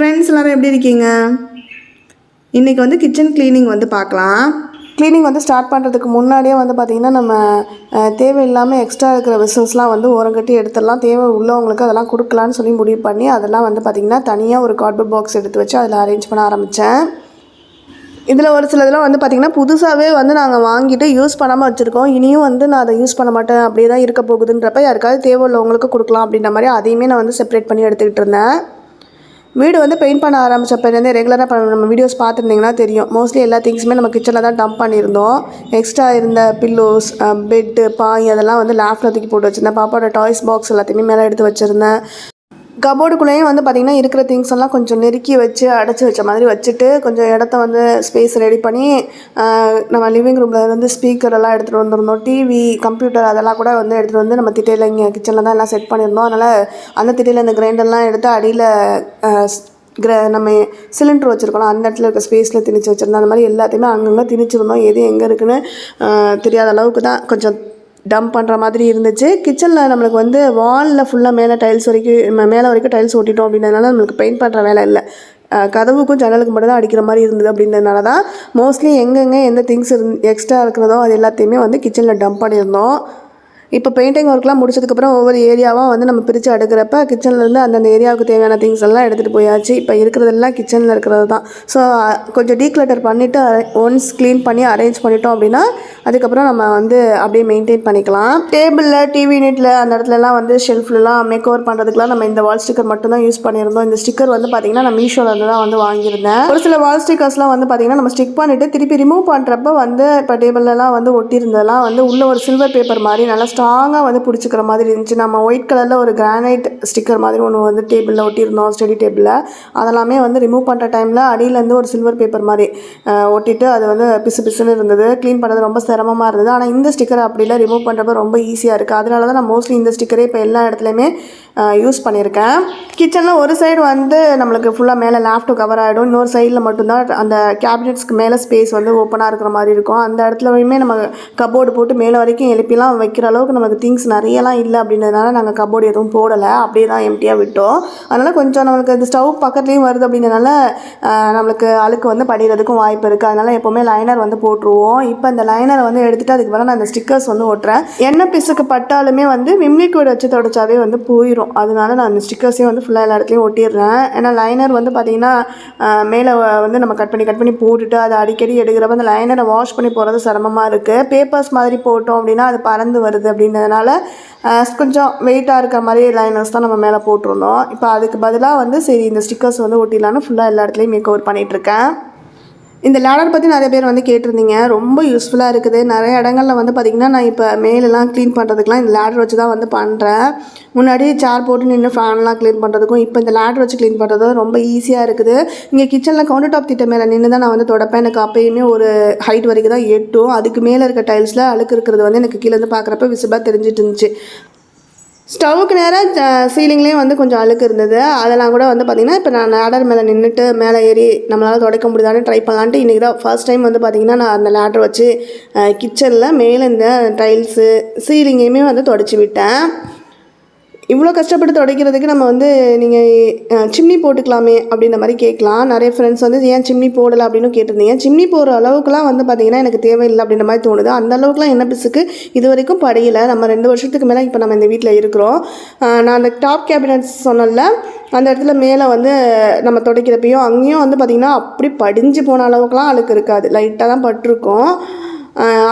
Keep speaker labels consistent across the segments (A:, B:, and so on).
A: Friends எல்லோரும் எப்படி இருக்கீங்க? இன்றைக்கி வந்து கிச்சன் க்ளீனிங் வந்து பார்க்கலாம். க்ளீனிங் வந்து ஸ்டார்ட் பண்ணுறதுக்கு முன்னாடியே வந்து பார்த்திங்கன்னா நம்ம தேவையில்லாமல் எக்ஸ்ட்ரா இருக்கிற வெசல்ஸ்லாம் வந்து ஓரங்கட்டி எடுத்துடலாம். தேவை உள்ளவங்களுக்கு அதெல்லாம் கொடுக்கலான்னு சொல்லி முடிவு பண்ணி அதெல்லாம் வந்து பார்த்திங்கன்னா தனியாக ஒரு கார்ட்போர்ட் பாக்ஸ் எடுத்து வச்சு அதில் அரேஞ்ச் பண்ண ஆரம்பித்தேன் இதில் ஒரு சிலதெல்லாம் வந்து பார்த்திங்கன்னா புதுசாகவே வந்து நாங்கள் வாங்கிட்டு யூஸ் பண்ணாமல் வச்சுருக்கோம். இனியும் வந்து நான் அதை யூஸ் பண்ண மாட்டேன். அப்படியே தான் இருக்க போகுதுன்றப்ப யாருக்காவது தேவை உள்ளவங்களுக்கு கொடுக்கலாம் அப்படின்ற மாதிரி அதையுமே நான் வந்து செப்பரேட் பண்ணி எடுத்துக்கிட்டு இருந்தேன். வீடு வந்து பெயிண்ட் பண்ண ஆரம்பிச்சப்பலேருந்தே ரெகுலராக பண்ண நம்ம வீடியோஸ் பார்த்துருந்தீங்கன்னா தெரியும். மோஸ்ட்லி எல்லா திங்ஸுமே நம்ம கிச்சனில் தான் டம்ப் பண்ணியிருந்தோம். எக்ஸ்ட்ரா இருந்த பில்லோஸ் பெட்டு பாய் அதெல்லாம் வந்து லேஃப்டில் தூக்கி போட்டு வச்சுருந்தேன். பாப்பாவோட டாய்ஸ் பாக்ஸ் எல்லாத்தையுமே மேலே எடுத்து வச்சுருந்தேன். கபோர்டுக்குள்ளேயும் வந்து பார்த்திங்கன்னா இருக்கிற திங்ஸ் எல்லாம் கொஞ்சம் நெருக்கி வச்சு அடைச்சி வச்ச மாதிரி வச்சுட்டு கொஞ்சம் இடத்த வந்து ஸ்பேஸ் ரெடி பண்ணி நம்ம லிவிங் ரூமில் வந்து ஸ்பீக்கர் எல்லாம் எடுத்துகிட்டு வந்திருந்தோம் டிவி கம்ப்யூட்டர் அதெல்லாம் கூட வந்து எடுத்துகிட்டு வந்து நம்ம திட்டையில் இங்கே கிச்சனில் தான் எல்லாம் செட் பண்ணியிருந்தோம். அதனால் அந்த திட்டையில் இந்த கிரைண்டர்லாம் எடுத்து அடியில் கிர நம்ம சிலிண்டர் வச்சுருக்கோம் அந்த இடத்துல இருக்க ஸ்பேஸில் திணிச்சு வச்சுருந்தோம். அந்த மாதிரி எல்லாத்தையுமே அங்கங்கே திணிச்சிருந்தோம். எது எங்கே இருக்குன்னு தெரியாத அளவுக்கு தான் கொஞ்சம் டம்ப் பண்ணுற மாதிரி இருந்துச்சு. கிச்சனில் நம்மளுக்கு வந்து வாலில் ஃபுல்லாக மேலே டைல்ஸ் வரைக்கும் மேலே வரைக்கும் டைல்ஸ் ஓட்டிட்டோம் அப்படின்றதுனால நம்மளுக்கு பெயிண்ட் பண்ணுற வேலை இல்லை. கதவுக்கும் ஜன்னலுக்கு மட்டும் தான் அடிக்கிற மாதிரி இருந்தது அப்படின்றதுனால தான் மோஸ்ட்லி எங்கெங்கே எந்த திங்ஸ் இருந் எக்ஸ்ட்ரா இருக்கிறதோ அது எல்லாத்தையுமே வந்து கிச்சனில் டம்ப் பண்ணியிருந்தோம். இப்போ பெயிண்டிங் ஒர்க்லாம் முடிச்சதுக்கப்புறம் ஒவ்வொரு ஏரியாவாக வந்து நம்ம பிரித்து அடுக்கிறப்ப கிச்சன்லேருந்து அந்தந்த ஏரியாவுக்கு தேவையான திங்ஸ் எல்லாம் எடுத்துகிட்டு போயாச்சு. இப்போ இருக்கிறதெல்லாம் கிச்சனில் இருக்கிறது தான். ஸோ கொஞ்சம் டீக்ளட்டர் பண்ணிவிட்டு ஒன்ஸ் க்ளீன் பண்ணி அரேஞ்ச் பண்ணிட்டோம் அப்படின்னா அதுக்கப்புறம் நம்ம வந்து அப்படியே மெயின்டைன் பண்ணிக்கலாம். டேபிளில் டிவி யூனிட்டில் அந்த இடத்துலலாம் வந்து ஷெல்ஃப்லலாம் மேக் ஓவர் பண்ணுறதுக்குலாம் நம்ம இந்த வால் ஸ்டிக்கர் மட்டும்தான் யூஸ் பண்ணியிருந்தோம். இந்த ஸ்டிக்கர் வந்து பார்த்திங்கன்னா நான் மீஷோவில் இருந்து தான் வந்து வாங்கியிருந்தேன். ஒரு சில வால் ஸ்டிக்கர்ஸ்லாம் வந்து பார்த்திங்கன்னா நம்ம ஸ்டிக் பண்ணிவிட்டு திருப்பி ரிமூவ் பண்ணுறப்ப வந்து இப்போ டேபிள்லலாம் வந்து ஒட்டியிருந்ததெல்லாம் வந்து உள்ள ஒரு சில்வர் பேப்பர் மாதிரி நல்லா ஸ்ட்ராங்காக வந்து பிடிச்சிக்கிற மாதிரி இருந்துச்சு. நம்ம ஒயிட் கலரில் ஒரு கிரானைட் ஸ்டிக்கர் மாதிரி ஒன்று வந்து டேபிளில் ஒட்டியிருந்தோம் ஸ்டடி டேபிளில் அதெல்லாமே வந்து ரிமூவ் பண்ணுற டைமில் அடியிலேருந்து ஒரு சில்வர் பேப்பர் மாதிரி ஒட்டிட்டு அது வந்து பிசு பிசுன்னு இருந்தது. க்ளீன் பண்ணுறது ரொம்ப சிரமமாக இருந்தது. ஆனால் இந்த ஸ்டிக்கர் அப்படிலாம் ரிமூவ் பண்ணுறப்ப ரொம்ப ஈஸியாக இருக்குது அதனால தான் நான் மோஸ்ட்லி இந்த ஸ்டிக்கரே இப்போ எல்லா இடத்துலையுமே யூஸ் பண்ணியிருக்கேன். கிச்சனில் ஒரு சைடு வந்து நம்மளுக்கு ஃபுல்லாக மேலே லேப்டாப் கவர் ஆகிடும் இன்னொரு சைடில் மட்டும்தான் அந்த கேபினெட்ஸ்க்கு மேலே ஸ்பேஸ் வந்து ஓப்பனாக இருக்கிற மாதிரி இருக்கும். அந்த இடத்துலையுமே நம்ம கபோர்டு போட்டு மேலே வரைக்கும் எழுப்பிலாம் வைக்கிற அளவுக்கு நமக்கு திங்ஸ் நிறையலாம் இல்லை அப்படின்றதுனால நாங்கள் கபோர்டு எதுவும் போடலை. அப்படியே தான் எம்டியாக விட்டோம். அதனால் கொஞ்சம் நம்மளுக்கு இந்த ஸ்டவ் பக்கத்துலேயும் வருது அப்படின்றனால நம்மளுக்கு அழுக்கு வந்து படிகிறதுக்கும் வாய்ப்பு இருக்குது அதனால் எப்போவுமே லைனர் வந்து போட்டுருவோம். இப்போ இந்த லைனரை வந்து எடுத்துகிட்டு அதுக்கு பதிலா நான் அந்த ஸ்டிக்கர்ஸ் வந்து ஒட்டுறேன். எண்ணெய் பிசுக்கு பட்டாலுமே வந்து விம் லிக்விட் வச்சு தொடச்சாவே வந்து போயிடும் அதனால நான் அந்த ஸ்டிக்கர்ஸையும் வந்து ஃபுல்லாக எல்லா இடத்துலையும் ஒட்டிடுறேன். ஏன்னா லைனர் வந்து பார்த்திங்கன்னா மேலே வந்து நம்ம கட் பண்ணி கட் பண்ணி போட்டுட்டு அதை அடிக்கடி எடுக்கிறப்ப அந்த லைனரை வாஷ் பண்ணி போகிறது சிரமமாக இருக்குது பேப்பர்ஸ் மாதிரி போட்டோம் அப்படின்னா அது பறந்து வருது அப்படின்றதுனால கொஞ்சம் வெயிட்டாக இருக்கிற மாதிரி லைனர்ஸ் தான் நம்ம மேலே போட்டிருந்தோம். இப்போ அதுக்கு பதிலாக வந்து சரி இந்த ஸ்டிக்கர்ஸ் வந்து ஒட்டிடலான்னு ஃபுல்லாக எல்லா இடத்துலையும் மேக் ஓவர் பண்ணிகிட்ருக்கேன் இந்த லேடர் பற்றி நிறைய பேர் வந்து கேட்டிருந்தீங்க. ரொம்ப யூஸ்ஃபுல்லாக இருக்குது. நிறைய இடங்கள்ல வந்து பார்த்திங்கன்னா நான் இப்போ மேலெல்லாம் க்ளீன் பண்ணுறதுக்குலாம் இந்த லேடர் வச்சு தான் வந்து பண்ணுறேன் முன்னாடி சேர் போட்டு நின்று ஃபேன்லாம் க்ளீன் பண்ணுறதுக்கும் இப்போ இந்த லேடர் வச்சு க்ளீன் பண்ணுறது ரொம்ப ஈஸியாக இருக்குது. இங்கே கிச்சனில் கவுண்டர் டாப் திட்ட மேலே நின்று தான் நான் வந்து தொடப்பேன். எனக்கு அப்பயுமே ஒரு ஹைட் வரைக்கும் தான் எட்டும். அதுக்கு மேலே இருக்க டைல்ஸில் அழுக்கு இருக்கிறது வந்து எனக்கு கீழே இருந்து பார்க்குறப்ப விசிபாக தெரிஞ்சிட்டு இருந்துச்சு. ஸ்டவ்வுக்கு நேராக சீலிங்லேயும் வந்து கொஞ்சம் அழுக்கு இருந்தது. அதெல்லாம் கூட வந்து பார்த்திங்கன்னா இப்போ நான் லேடர் மேலே நின்றுட்டு மேலே ஏறி நம்மளால் துடைக்க முடியுதான்னு ட்ரை பண்ணலான்ட்டு இன்றைக்கி தான் ஃபர்ஸ்ட் டைம் வந்து பார்த்திங்கன்னா நான் அந்த லேடர் வச்சு கிச்சனில் மேலே இந்த டைல்ஸு சீலிங்கையுமே வந்து தொடச்சி விட்டேன். இவ்வளோ கஷ்டப்பட்டு துடைக்கிறதுக்கு நம்ம வந்து நீங்கள் சிம்னி போட்டுக்கலாமே அப்படின்ற மாதிரி கேட்கலாம். நிறைய ஃப்ரெண்ட்ஸ் வந்து ஏன் சிம்னி போடலை அப்படின்னு கேட்டிருந்தீங்க. சிம்னி போகிற அளவுக்குலாம் வந்து பார்த்தீங்கன்னா எனக்கு தேவையில்லை அப்படின்ற மாதிரி தோணுது. அந்த அளவுக்குலாம் என்ன பிசுக்கு? இது வரைக்கும் படியல. நம்ம ரெண்டு வருஷத்துக்கு மேலே இப்போ நம்ம இந்த வீட்டில் இருக்கிறோம். நான் அந்த டாப் கேபினட்ஸ் சொன்னல அந்த இடத்துல மேலே வந்து நம்ம துடைக்கிறப்பையும் அங்கேயும் வந்து பார்த்திங்கன்னா அப்படி படிஞ்சு போன அளவுக்குலாம் அழுக்கு இருக்காது. லைட்டாக தான் பட்டிருக்கும்.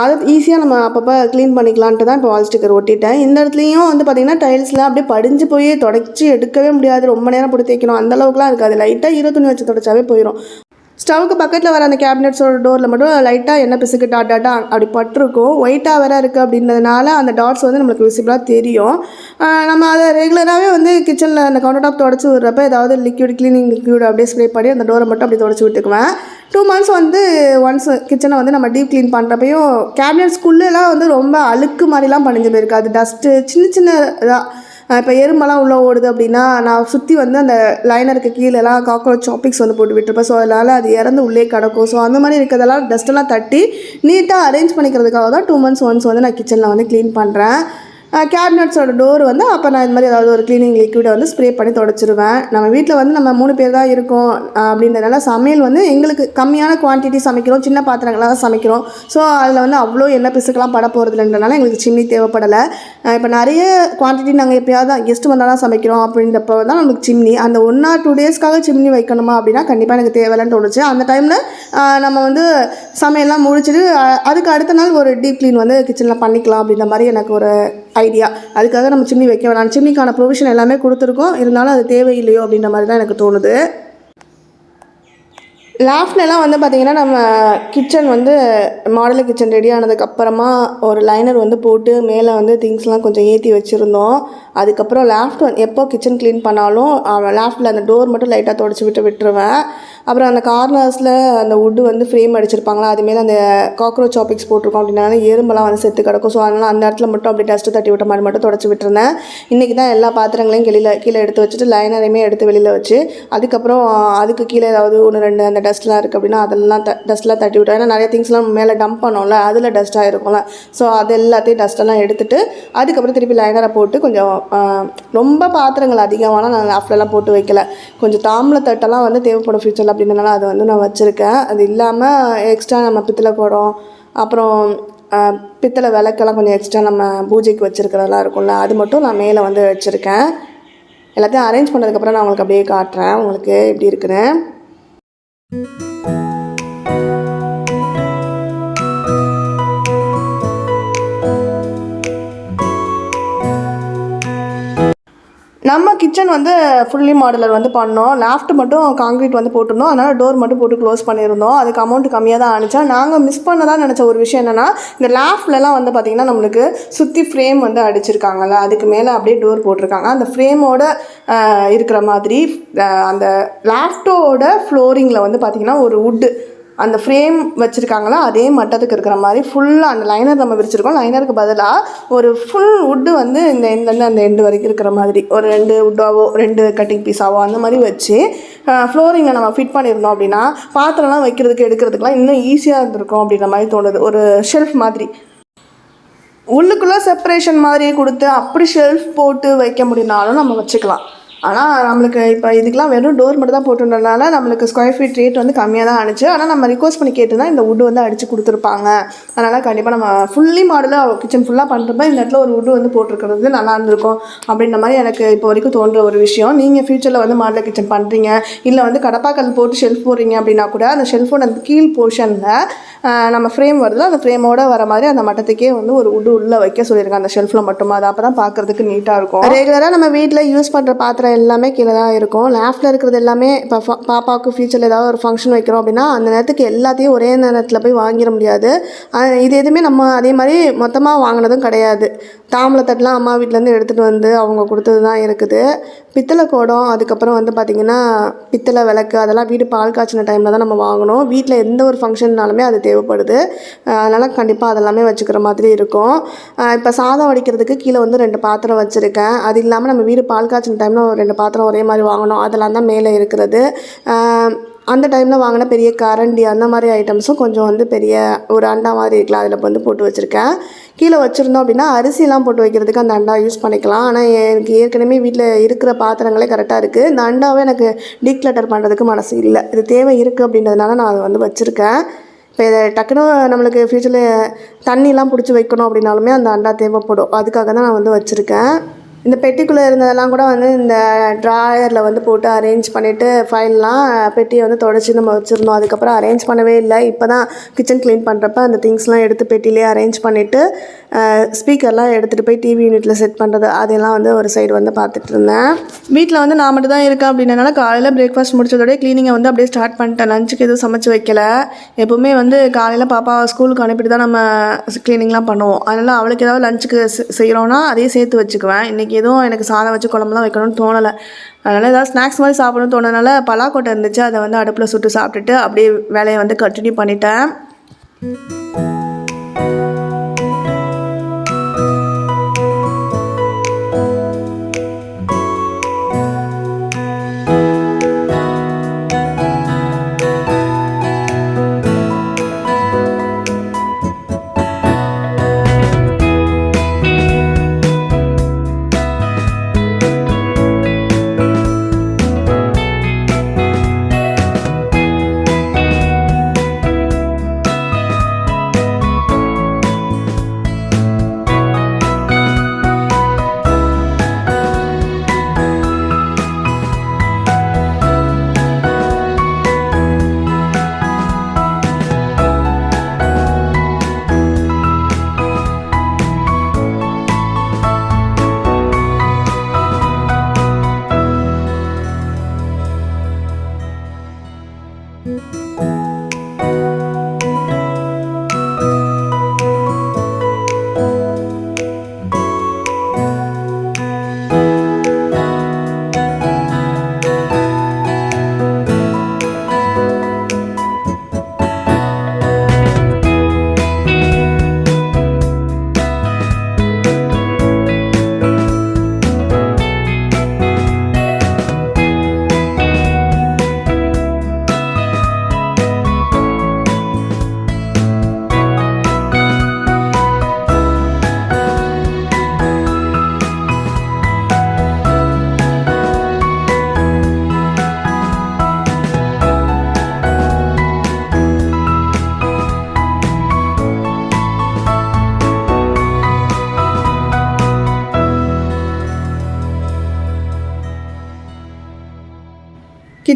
A: அதை ஈஸியாக நம்ம அப்பப்போ க்ளீன் பண்ணிக்கலான்ட்டு தான் இப்போ வால் ஸ்டிக்கர் ஒட்டிட்டேன். இந்த இடத்துலையும் வந்து பார்த்திங்கன்னா டைல்ஸ்லாம் அப்படியே படிஞ்சு போய் தொடச்சி எடுக்கவே முடியாது. ரொம்ப நேரம் போட்டு தேய்க்கணும் அந்தளவுக்குலாம் இருக்காது. லைட்டாக ஈர துணி வச்சு தொடச்சாவே போயிடும் ஸ்டவ்வுக்கு பக்கத்தில் வர அந்த கேபினட்ஸோட டோரில் மட்டும் லைட்டாக எண்ணெய் பிசுக்கு டாட் டாட்டா அப்படி பட்டிருக்கும். ஒயிட்டாக வேற இருக்குது அப்படின்றதுனால அந்த டாட்ஸ் வந்து நம்மளுக்கு விசிபிளாக தெரியும். நம்ம அதை ரெகுலராகவே வந்து கிச்சனில் அந்த கவுண்டர் டாப் தொடச்சி விட்றப்ப ஏதாவது லிக்யூட் க்ளீனிங் லிக்யூட் அப்படியே ஸ்ப்ரே பண்ணி அந்த டோரை மட்டும் அப்படி தொடச்சி விட்டுக்குவேன். டூ மந்த்ஸ் வந்து ஒன்ஸ் கிச்சனை வந்து நம்ம டீப் க்ளீன் பண்ணுறப்பையும் கேபினெட்ஸ்குள்ளெலாம் வந்து ரொம்ப அழுக்கு மாதிரிலாம் பண்ணிஞ்சு போயிருக்கு. அது டஸ்ட்டு சின்ன சின்ன இதாக இப்போ எறும்பெல்லாம் உள்ளே ஓடுது அப்படின்னா நான் சுற்றி வந்து அந்த லைனருக்கு கீழெல்லாம் காக்ரோச் சாப்பிக்ஸ் வந்து போட்டு விட்டுருப்பேன். ஸோ அதனால் அது இறந்து உள்ளே கிடக்கும். ஸோ அந்த மாதிரி இருக்கிறதெல்லாம் டஸ்ட்டெல்லாம் தட்டி நீட்டாக அரேஞ்ச் பண்ணிக்கிறதுக்காக தான் டூ மந்த்ஸ் ஒன்ஸ் வந்து நான் கிச்சனில் வந்து க்ளீன் பண்ணுறேன் கேபினட்ஸோட டோர் வந்து அப்போ நான் இது மாதிரி ஏதாவது ஒரு க்ளீனிங் லிக்விடை வந்து ஸ்ப்ரே பண்ணி தொடச்சிருவேன். நம்ம வீட்டில் வந்து நம்ம மூணு பேர் தான் இருக்கோம் அப்படின்றதுனால சமையல் வந்து எங்களுக்கு கம்மியான குவான்டிட்டி சமைக்கிறோம் சின்ன பாத்திரங்களாக தான் சமைக்கிறோம். ஸோ அதில் வந்து அவ்வளோ என்ன பிசுக்கெல்லாம் பட போகிறதுலன்றனால எங்களுக்கு சிம்னி தேவைப்படலை. இப்போ நிறைய குவான்டிட்டி நாங்கள் எப்பயாவது தான் கெஸ்ட் வந்தால் தான் சமைக்கிறோம் அப்படின்றப்போ தான் நமக்கு சிம்னி அந்த ஒன் ஆர் டூ டேஸ்க்காக சிம்னி வைக்கணுமா அப்படின்னா கண்டிப்பாக எனக்கு தேவையில்லைன்னு தோணுச்சு. அந்த டைமில் நம்ம வந்து சமையல்லாம் முடிச்சுட்டு அதுக்கு அடுத்த நாள் ஒரு டீப் க்ளீன் வந்து கிச்சனில் பண்ணிக்கலாம் அப்படின்ற மாதிரி எனக்கு ஒரு ஐடியா அதுக்காக நம்ம சிம்னி வைக்க வேணாம். சிம்னிக்கான ப்ரொவிஷன் எல்லாமே கொடுத்துருக்கோம். இருந்தாலும் அது தேவையில்லையோ அப்படின்ற மாதிரி தான் எனக்கு தோணுது. லாஃப்ட்லலாம் வந்து பார்த்திங்கன்னா நம்ம கிச்சன் வந்து மாடல் கிச்சன் ரெடி ஆனதுக்கப்புறமா ஒரு லைனர் வந்து போட்டு மேலே வந்து திங்ஸ்லாம் கொஞ்சம் ஏற்றி வச்சுருந்தோம். அதுக்கப்புறம் லாஃப்ட் வந்து எப்போ கிச்சன் க்ளீன் பண்ணாலும் லாஃப்ட்டில் அந்த டோர் மட்டும் லைட்டாக தொடச்சி விட்டு விட்டுருவேன். அப்புறம் அந்த கார்னர்ஸில் அந்த வுட்டு வந்து ஃப்ரேம் அடிச்சிருப்பாங்களா அதுமாரி அந்த காக்ரோச் சாப்பிக்ஸ் போட்டிருக்கோம் அப்படின்னால எறும்பெல்லாம் வந்து செத்து கிடக்கும். ஸோ அதனால் அந்த இடத்துல மட்டும் அப்படியே டஸ்ட்டு தட்டி விட்ட மாதிரி மட்டும் தொடச்சி விட்டுருந்தேன். இன்றைக்கி தான் எல்லா பாத்திரங்களையும் கீழே கீழே எடுத்து வச்சுட்டு லைனரையுமே எடுத்து வெளியில் வச்சு அதுக்கப்புறம் அதுக்கு கீழே ஏதாவது ஒன்று ரெண்டு அந்த டஸ்ட்லாம் இருக்குது அப்படின்னா அதெல்லாம் த டஸ்ட்லாம் தட்டி விட்டோம். ஏன்னா நிறைய திங்ஸ்லாம் மேலே டம்ப் பண்ணோம்ல அதில் டஸ்ட்டாக இருக்கும்ல ஸோ அது எல்லாத்தையும் டஸ்ட்டெல்லாம் எடுத்துட்டு அதுக்கப்புறம் திருப்பி லைனரை போட்டு கொஞ்சம் ரொம்ப பாத்திரங்கள் அதிகமான நான் லாஃப்ட்லலாம் போட்டு வைக்கல. கொஞ்சம் தாம்பளை தட்டெல்லாம் வந்து தேவைப்படும் ஃபியூச்சரில் அப்படின்றனால அதை வந்து நான் வச்சுருக்கேன். அது இல்லாமல் எக்ஸ்ட்ரா நம்ம பித்தளை குடம் அப்புறம் பித்தளை விளக்கெல்லாம் கொஞ்சம் எக்ஸ்ட்ரா நம்ம பூஜைக்கு வச்சுருக்கிறதெல்லாம் இருக்கும்ல அது மட்டும் நான் மேலே வந்து வச்சுருக்கேன். எல்லாத்தையும் அரேஞ்ச் பண்ணதுக்கப்புறம் நான் உங்களுக்கு அப்படியே காட்டுறேன். உங்களுக்கு எப்படி இருக்குன்னு. thank you நம்ம கிச்சன் வந்து ஃபுல்லி மாடலர் வந்து பண்ணோம். லாஃப்ட் மட்டும் காங்க்ரீட் வந்து போட்டிருந்தோம். அதனால் டோர் மட்டும் போட்டு க்ளோஸ் பண்ணியிருந்தோம். அதுக்கு அமௌண்ட் கம்மியாக தான் ஆனிச்சா நாங்கள் மிஸ் பண்ணதான் நினச்ச ஒரு விஷயம் என்னென்னா இந்த லாஃப்ட்லலாம் வந்து பார்த்திங்கன்னா நம்மளுக்கு சுற்றி ஃப்ரேம் வந்து அடிச்சிருக்காங்கல்ல அதுக்கு மேலே அப்படியே டோர் போட்டிருக்காங்க. அந்த ஃப்ரேமோட இருக்கிற மாதிரி அந்த லாஃப்டோட ஃப்ளோரிங்கில் வந்து பார்த்திங்கன்னா ஒரு வுட்டு அந்த ஃப்ரேம் வச்சுருக்காங்களோ அதே மட்டத்துக்கு இருக்கிற மாதிரி ஃபுல்லாக அந்த லைனர் நம்ம விரிச்சிருக்கோம். லைனருக்கு பதிலாக ஒரு ஃபுல் வுட்டு வந்து இந்த எண்ட்லேருந்து அந்த எண்டு வரைக்கும் இருக்கிற மாதிரி. ஒரு ரெண்டு வுட்டாவோ ரெண்டு கட்டிங் பீஸாவோ அந்த மாதிரி வச்சு ஃப்ளோரிங்கை நம்ம ஃபிட் பண்ணியிருந்தோம் அப்படின்னா பாத்திரம்லாம் வைக்கிறதுக்கு எடுக்கிறதுக்குலாம் இன்னும் ஈஸியாக இருந்திருக்கும் அப்படின்ற மாதிரி தோணுது. ஒரு ஷெல்ஃப் மாதிரி. உள்ளுக்குள்ளே செப்பரேஷன் மாதிரி கொடுத்து அப்படி ஷெல்ஃப் போட்டு வைக்க முடியினாலும் நம்ம வச்சுக்கலாம். ஆனால் நம்மளுக்கு இப்போ இதுக்கெலாம் வெறும் டோர் மட்டும் தான் போட்டுருந்ததுனால நம்மளுக்கு ஸ்கொயர் ஃபீட் ரேட் வந்து கம்மியாக தான் ஆனிச்சு ஆனால் நம்ம ரிக்வஸ்ட் பண்ணி கேட்டு தான் இந்த வுட் வந்து அடித்து கொடுத்துருப்பாங்க. அதனால் கண்டிப்பாக நம்ம ஃபுல்லி மாடலாக கிச்சன் ஃபுல்லாக பண்ணுறப்ப இந்த இடத்துல ஒரு வுட் வந்து போட்டிருக்கிறது நல்லா இருந்திருக்கும். அப்படின்ற மாதிரி எனக்கு இப்போ வரைக்கும் தோன்ற ஒரு விஷயம். நீங்கள் ஃப்யூச்சரில் வந்து மாடல் கிச்சன் பண்ணுறீங்க இல்லை வந்து கடப்பாக்கல் போட்டு ஷெல்ஃப் போடுறீங்க அப்படின்னா கூட அந்த ஷெல்ஃபோட அந்த கீழ் போர்ஷனில் நம்ம ஃப்ரேம் வருதோ அந்த ஃப்ரேமோட வர மாதிரி அந்த மட்டத்துக்கே வந்து ஒரு உட்டு உள்ளே வைக்க சொல்லியிருக்காங்க. அந்த ஷெல்ஃபில் மட்டுமா அது அப்போ தான் பார்க்குறதுக்கு நீட்டாக இருக்கும் ரெகுலராக நம்ம வீட்டில் யூஸ் பண்ணுற பாத்திரம் எல்லாமே கீழே தான் இருக்கும். லேஃப்டில் இருக்கிறது எல்லாமே இப்போ பாப்பாவுக்கு ஃபியூச்சரில் ஏதாவது ஒரு ஃபங்க்ஷன் வைக்கிறோம் அப்படின்னா அந்த நேரத்துக்கு எல்லாத்தையும் ஒரே நேரத்தில் போய் வாங்கிட முடியாது. இது எதுவுமே நம்ம அதே மாதிரி மொத்தமாக வாங்கினதும் கிடையாது. தாம்பளத்தட்டெலாம் அம்மா வீட்டிலேருந்து எடுத்துகிட்டு வந்து அவங்க கொடுத்தது தான் இருக்குது. பித்தளை குடம் அதுக்கப்புறம் வந்து பார்த்திங்கன்னா பித்தளை விளக்கு அதெல்லாம் வீடு பால் காய்ச்சின டைமில் தான் நம்ம வாங்கணும். வீட்டில் எந்த ஒரு ஃபங்க்ஷன்னாலுமே அது தேவைப்படுது. அதனால் கண்டிப்பாக அதெல்லாமே வச்சுக்கிற மாதிரி இருக்கும். இப்போ சாதம் வடிக்கிறதுக்கு கீழே வந்து ரெண்டு பாத்திரம் வச்சுருக்கேன். அது இல்லாமல் நம்ம வீடு பால் காய்ச்சின டைமில் ஒரு ரெண்டு பாத்திரம் ஒரே மாதிரி வாங்கணும். அதெல்லாம் தான் மேலே இருக்கிறது. அந்த டைமில் வாங்கின பெரிய கரண்டி அந்த மாதிரி ஐட்டம்ஸும் கொஞ்சம் வந்து பெரிய ஒரு அண்டா மாதிரி இருக்கலாம். அதில் வந்து போட்டு வச்சுருக்கேன். கீழே வச்சுருந்தோம் அப்படின்னா அரிசிலாம் போட்டு வைக்கிறதுக்கு அந்த அண்டா யூஸ் பண்ணிக்கலாம். ஆனால் எனக்கு ஏற்கனவே வீட்டில் இருக்கிற பாத்திரங்களே கரெக்டாக இருக்குது இந்த அண்டாவே எனக்கு டீக்ளட்டர் பண்ணுறதுக்கு மனசு இல்லை. இது தேவை இருக்குது அப்படின்றதுனால நான் அதை வந்து வச்சுருக்கேன். இப்போ இதை டக்குன்னு நம்மளுக்கு ஃப்யூச்சரில் தண்ணிலாம் பிடிச்சி வைக்கணும் அப்படின்னாலுமே அந்த அண்டா தேவைப்படும். அதுக்காக தான் நான் வந்து வச்சுருக்கேன். இந்த பெட்டிக்குள்ளே இருந்ததெல்லாம் கூட வந்து இந்த ட்ராயரில் வந்து போட்டு அரேஞ்ச் பண்ணிவிட்டு ஃபைல்லாம் பெட்டியை வந்து தொடச்சி நம்ம வச்சுருந்தோம். அதுக்கப்புறம் அரேஞ்ச் பண்ணவே இல்லை. இப்போ தான் கிச்சன் க்ளீன் பண்ணுறப்ப அந்த திங்ஸ்லாம் எடுத்து பெட்டிலே அரேஞ்ச் பண்ணிவிட்டு ஸ்பீக்கர்லாம் எடுத்துகிட்டு போய் டிவி யூனிட்டில் செட் பண்ணுறது அதெல்லாம் வந்து ஒரு சைடு வந்து பார்த்துட்டு இருந்தேன். வீட்டில் வந்து நான் மட்டும் தான் இருக்கேன் அப்படின்றனால காலையில் பிரேக்ஃபாஸ்ட் முடிச்சதோடய க்ளீனிங்கை வந்து அப்படியே ஸ்டார்ட் பண்ணிட்டேன். லஞ்சுக்கு எதுவும் சமைச்சு வைக்கல. எப்போவுமே வந்து காலையில் பாப்பா ஸ்கூலுக்கு அனுப்பிட்டு தான் நம்ம க்ளீனிங்லாம் பண்ணுவோம். அதனால் அவளுக்கு ஏதாவது லஞ்சுக்கு செய்கிறோன்னா அதையே சேர்த்து வச்சுக்குவேன். இன்றைக்கி எதுவும் எனக்கு சாதம் வச்சு குழம்புலாம் வைக்கணும்னு தோணலை. அதனால் ஏதாவது ஸ்நாக்ஸ் மாதிரி சாப்பிடணும்னு தோணுனால பலாக்கொட்டை இருந்துச்சு அதை வந்து அடுப்பில் சுட்டு சாப்பிட்டுட்டு அப்படியே வேலையை வந்து கண்டினியூ பண்ணிட்டேன்.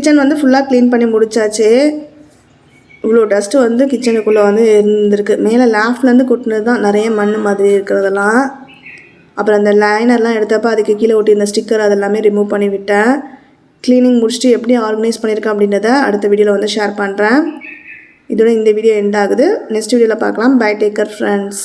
A: கிச்சன் வந்து ஃபுல்லாக க்ளீன் பண்ணி முடிச்சாச்சு. இவ்வளோ டஸ்ட்டு வந்து கிச்சனுக்குள்ளே வந்து இருந்திருக்கு. மேலே லேஃப்ட்லேருந்து கொட்டினது தான் நிறைய மண் மாதிரி இருக்கிறதெல்லாம். அப்புறம் அந்த லைனர்லாம் எடுத்தப்போ அதுக்கு கீழே ஒட்டி இந்த ஸ்டிக்கர் அதெல்லாமே ரிமூவ் பண்ணி விட்டேன். க்ளீனிங் முடிச்சுட்டு எப்படி ஆர்கனைஸ் பண்ணியிருக்கேன் அப்படின்றத அடுத்த வீடியோவில் வந்து ஷேர் பண்ணுறேன் இதோட இந்த வீடியோ எண்ட் ஆகுது. நெக்ஸ்ட் வீடியோவில் பார்க்கலாம். By taker friends